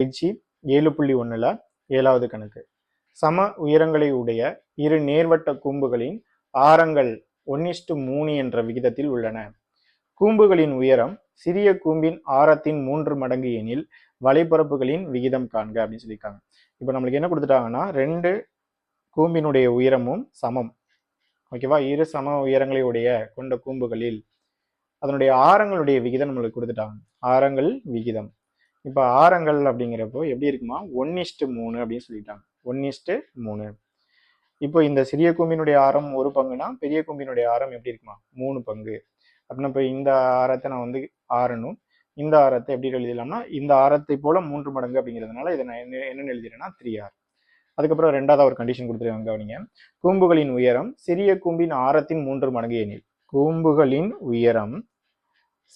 பயிற்சி ஏழு புள்ளி ஒன்றில் ஏழாவது கணக்கு. சம உயரங்களை உடைய இரு நேர்வட்ட கூம்புகளின் ஆரங்கள் ஒன்னிஸ்டு மூணு என்ற விகிதத்தில் உள்ளன. கூம்புகளின் உயரம் சிறிய கூம்பின் ஆரத்தின் மூன்று மடங்கு எனில் வலைப்பரப்புகளின் விகிதம் காண்க அப்படின்னு சொல்லியிருக்காங்க. இப்போ நம்மளுக்கு என்ன கொடுத்துட்டாங்கன்னா ரெண்டு கூம்பினுடைய உயரமும் சமம். ஓகேவா இரு சம உயரங்களை உடைய கொண்ட கூம்புகளில் அதனுடைய ஆரங்களுடைய விகிதம் நம்மளுக்கு கொடுத்துட்டாங்க. ஆரங்கள் விகிதம். இப்போ ஆரங்கள் அப்படிங்கிறப்போ எப்படி இருக்குமா? ஒன் இஸ்ட்டு மூணு அப்படின்னு சொல்லிட்டாங்க. ஒன் இஸ்ட்டு மூணு. இப்போ இந்த சிறிய கூம்பினுடைய ஆரம் ஒரு பங்குனா பெரிய கூம்பினுடைய ஆரம் எப்படி இருக்குமா? மூணு பங்கு. அப்படின்னா இப்போ இந்த ஆரத்தை நான் வந்து ஆறணும். இந்த ஆரத்தை எப்படி எழுதிடலாம்னா இந்த ஆரத்தை போல மூன்று மடங்கு அப்படிங்கிறதுனால இதை நான் என்ன என்னென்னு எழுதிடுறேன்னா த்ரீ ஆர் அதுக்கப்புறம் ரெண்டாவது ஒரு கண்டிஷன் கொடுத்துருக்காங்க கவனிங்க. கூம்புகளின் உயரம் சிறிய கூம்பின் ஆரத்தின் மூன்று மடங்கு எனில். கூம்புகளின் உயரம்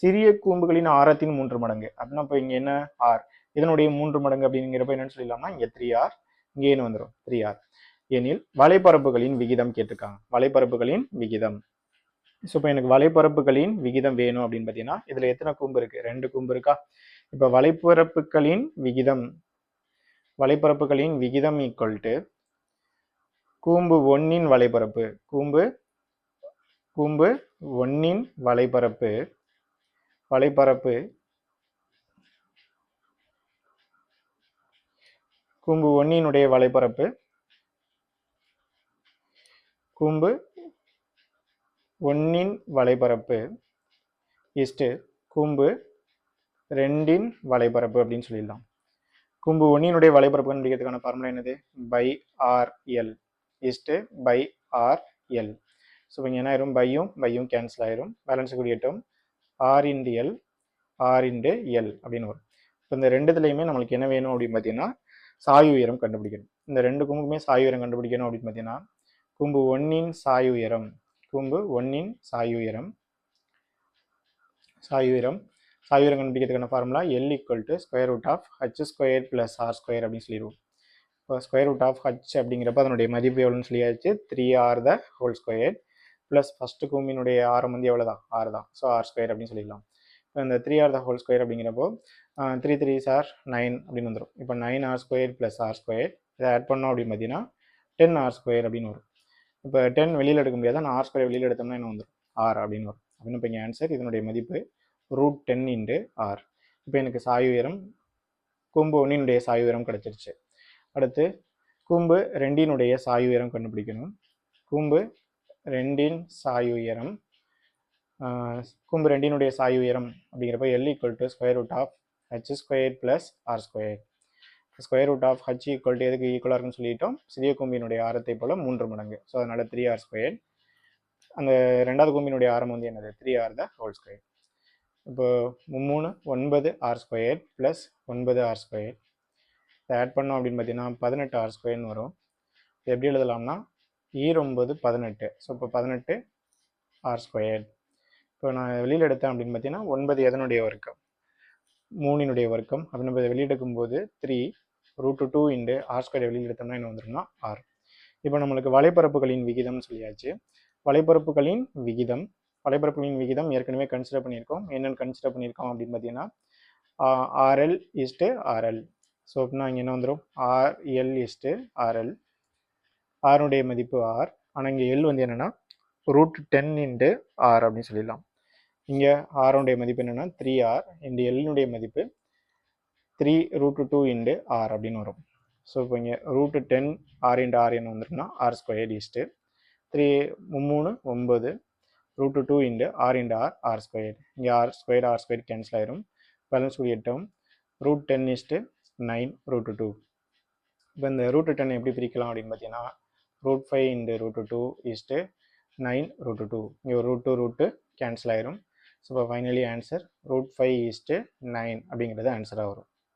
சிறிய கூம்புகளின் ஆரத்தின் மூன்று மடங்கு. அப்படின்னா இப்போ இங்கே என்ன? ஆர் இதனுடைய மூன்று மடங்கு அப்படிங்கிறப்ப என்னன்னு சொல்லிடலாம்னா இங்கே த்ரீ ஆர் இங்கே என்ன வந்துடும் த்ரீ ஆர் எனில் வலைப்பரப்புகளின் விகிதம் கேட்டிருக்காங்க. வலைப்பரப்புகளின் விகிதம். ஸோ இப்போ எனக்கு வலைப்பரப்புகளின் விகிதம் வேணும் அப்படின்னு பார்த்தீங்கன்னா இதில் எத்தனை கூம்பு இருக்குது ரெண்டு கூம்பு இருக்கா? இப்போ வலைப்பரப்புகளின் விகிதம் வலைப்பரப்புகளின் விகிதம் ஈக்குவல் டு கூம்பு ஒன்னின் வலைப்பரப்பு. கூம்பு கூம்பு ஒன்னின் வலைப்பரப்பு. வலைப்பரப்பு கூம்பு ஒன்னினுடைய வலைப்பரப்பு கூம்பு ஒன்னின் வலைப்பரப்பு இஸ்டு கூம்பு ரெண்டின் வலைப்பரப்பு அப்படின்னு சொல்லிடலாம். கும்பு ஒன்னினுடைய வலைப்பரப்பு கண்டுபிடிக்கிறதுக்கான ஃபார்முலா என்னது? Pi R L is pi R L so இங்கே என்ன ஆயிரும்? பையும் பையும் கேன்சல் ஆயிரும். Balance கூடியட்டும். R into L R into L அப்படின்னு வரும். இப்போ இந்த ரெண்டுத்துலையுமே நம்மளுக்கு என்ன வேணும் அப்படின்னு பார்த்தீங்கன்னா சாய் உயரம் கண்டுபிடிக்கணும். இந்த ரெண்டு கும்புக்குமே சாய் உயரம் கண்டுபிடிக்கணும் அப்படின்னு பார்த்தீங்கன்னா கூம்பு ஒன்னின் சாய் உயரம் கூம்பு ஒன்னின் சாய் உயரம் சாய் உயரம் சாய் உயரம் கண்டுபிடிக்கிறதுக்கான formula L equal to square root of H square plus R square அப்படின்னு சொல்லிடுவோம். இப்போ ஸ்கொயர் ரூட் ஆஃப் ஹச் அப்படிங்கிறப்ப அதனுடைய மதிப்பு எவ்வளோன்னு சொல்லியாச்சு? Three R the whole square plus first கூம்பினுடைய ஆரம் வந்து எவ்வளோ தான் ஆறு தான். ஸோ ஆர் ஸ்கொயர் அப்படின்னு சொல்லிடலாம். இப்போ இந்த three R the whole square அப்படிங்கிறப்போ த்ரீ த்ரீ சார் நைன் அப்படின்னு வந்துடும் இப்போ nine R square plus R square இதை ஆட் பண்ணோம் அப்படின்னு பார்த்தீங்கன்னா டென் ஆர் ஸ்கொயர் அப்படின்னு வரும். இப்போ டென் வெளியில் எடுக்க முடியாது? நான் ஆர் ஸ்கொயர் வெளியில் எடுத்தோம்னா என்ன வந்துடும் ஆர் அப்படின்னு வரும். அப்படின்னு இப்போ இங்கே ஆன்சர் இதனுடைய மதிப்பு ரூட் டென் இன்டு ஆர் இப்போ எனக்கு சாய் உயரம் கூம்பு ஒன்றினுடைய சாய் உயரம் கிடச்சிருச்சு. அடுத்து கூம்பு ரெண்டினுடைய சாய் உயரம் கண்டுபிடிக்கணும். கூம்பு ரெண்டின் சாய் உயரம் கூம்பு ரெண்டினுடைய சாய் உயரம் அப்படிங்கிறப்ப L equal to square root of H square plus R square square root of H equal to எதுக்கு ஈக்குவலாக இருக்குன்னு சொல்லிட்டோம்? சிறிய கூம்பினுடைய ஆரத்தை போல் மூன்று மடங்கு. ஸோ அதனால் த்ரீ ஆர் ஸ்கொயர் அந்த ரெண்டாவது கூம்பினுடைய ஆரம் வந்து என்னது? Three R the whole square இப்போ மூணு ஒன்பது ஆர் ஸ்கொயர் ப்ளஸ் ஒன்பது ஆர் ஸ்கொயர் இதை ஆட் பண்ணோம் அப்படின்னு பார்த்தீங்கன்னா பதினெட்டு ஆர் ஸ்கொயர்னு வரும். இது எப்படி எழுதலாம்னா ஈரொம்பது பதினெட்டு. ஸோ இப்போ பதினெட்டு ஆர் ஸ்கொயர்ட் இப்போ நான் வெளியில் எடுத்தேன் அப்படின்னு பார்த்தீங்கன்னா ஒன்பது எதனுடைய வர்க்கம்? மூணினுடைய வர்க்கம். அப்படின்னு வெளியெடுக்கும் போது three root two into R square வெளியில் எடுத்தோம்னா என்ன வந்துடும்னா ஆர் இப்போ நம்மளுக்கு வலைப்பரப்புகளின் விகிதம்னு சொல்லியாச்சு. வலைப்பரப்புகளின் விகிதம். வலைப்பரப்புகளின் விகிதம் ஏற்கனவே கன்சிடர் பண்ணியிருக்கோம். என்னென்னு கன்சிடர் பண்ணியிருக்கோம் அப்படின்னு பார்த்தீங்கன்னா ஆர்எல் இஸ்ட்டு ஆர்எல் ஸோ அப்படின்னா இங்கே என்ன வந்துடும் ஆர்எல் இஸ்ட்டு ஆர்எல் ஆருடைய மதிப்பு ஆர் ஆனால் இங்கே எல் வந்து என்னென்னா ரூட் டென் இன்ட்டு ஆர் அப்படின்னு சொல்லிடலாம். இங்கே ஆருடைய மதிப்பு என்னென்னா த்ரீ ஆர் இந்த எல்லினுடைய மதிப்பு three root two into R அப்படின்னு வரும். ஸோ இப்போ இங்கே root ten R into R என்ன வந்துருக்குன்னா ஆர் ஸ்கொயர் ஈஸ்ட்டு த்ரீ மூணு ஒம்பது root two into R into R R square இங்கே R square R square cancel ஆயிரும். பேலன்ஸ் கூடிய term root ten is nine root two இப்போ இந்த ரூட்டு டென் எப்படி பிரிக்கலாம் அப்படின்னு பார்த்தீங்கன்னா root five into root two is nine root two இங்கே ரூட் டூ ரூட்டு கேன்சல் ஆயிரும். ஸோ இப்போ finally answer root five is nine அப்படிங்கிறது ஆன்சராக வரும்.